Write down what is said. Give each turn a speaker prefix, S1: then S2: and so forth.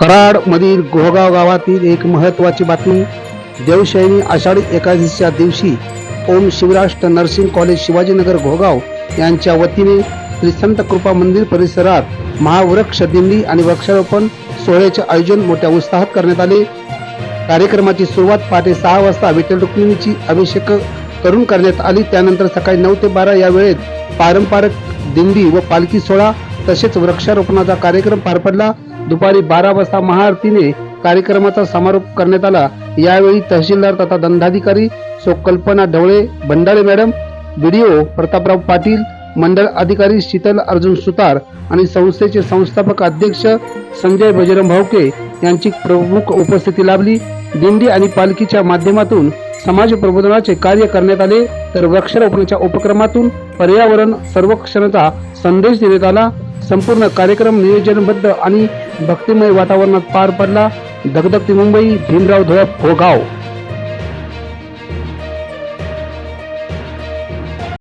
S1: कराडमधील घोगाव गावातील एक महत्त्वाची बातमी. देवशैनी आषाढी एकादशीच्या दिवशी ओम शिवराष्ट्र नर्सिंग कॉलेज शिवाजीनगर घोगाव यांच्या वतीने श्रीसंत कृपा मंदिर परिसरात महावृक्ष दिंडी आणि वृक्षारोपण सोहळ्याचे आयोजन मोठ्या उत्साहात करण्यात आले. कार्यक्रमाची सुरुवात पहाटे सहा वाजता विठ्ठल रुक्मिणीची अभिषेक करून करण्यात आली. त्यानंतर सकाळी नऊ ते बारा या वेळेत पारंपरिक दिंडी व पालखी सोहळा तसेच वृक्षारोपणाचा कार्यक्रम पार पडला. दुपारी बारा वाजता महाआरतीने कार्यक्रमाचा समारोप करण्यात आला. यावेळी तहसीलदार तथा दंडाधिकारी सो कल्पना ढवळे भंडारे मॅडम व्हिडिओ प्रतापराव पाटील मंडळ अधिकारी शीतल अर्जुन सुतार आणि संस्थेचे संस्थापक अध्यक्ष संजय बजरंग भावके यांची प्रमुख उपस्थिती लाभली. दिंडी आणि पालखीच्या माध्यमातून समाज प्रबोधनाचे कार्य करण्यात आले. तर वृक्षारोपणाच्या उपक्रमातून पर्यावरण संरक्षणाचा संदेश देण्यात आला. संपूर्ण कार्यक्रम नियोजनबद्ध आणि भक्तिमय वातावरणात पार पडला. धगधगती मुंबई भीमराव धोळप भोगाव.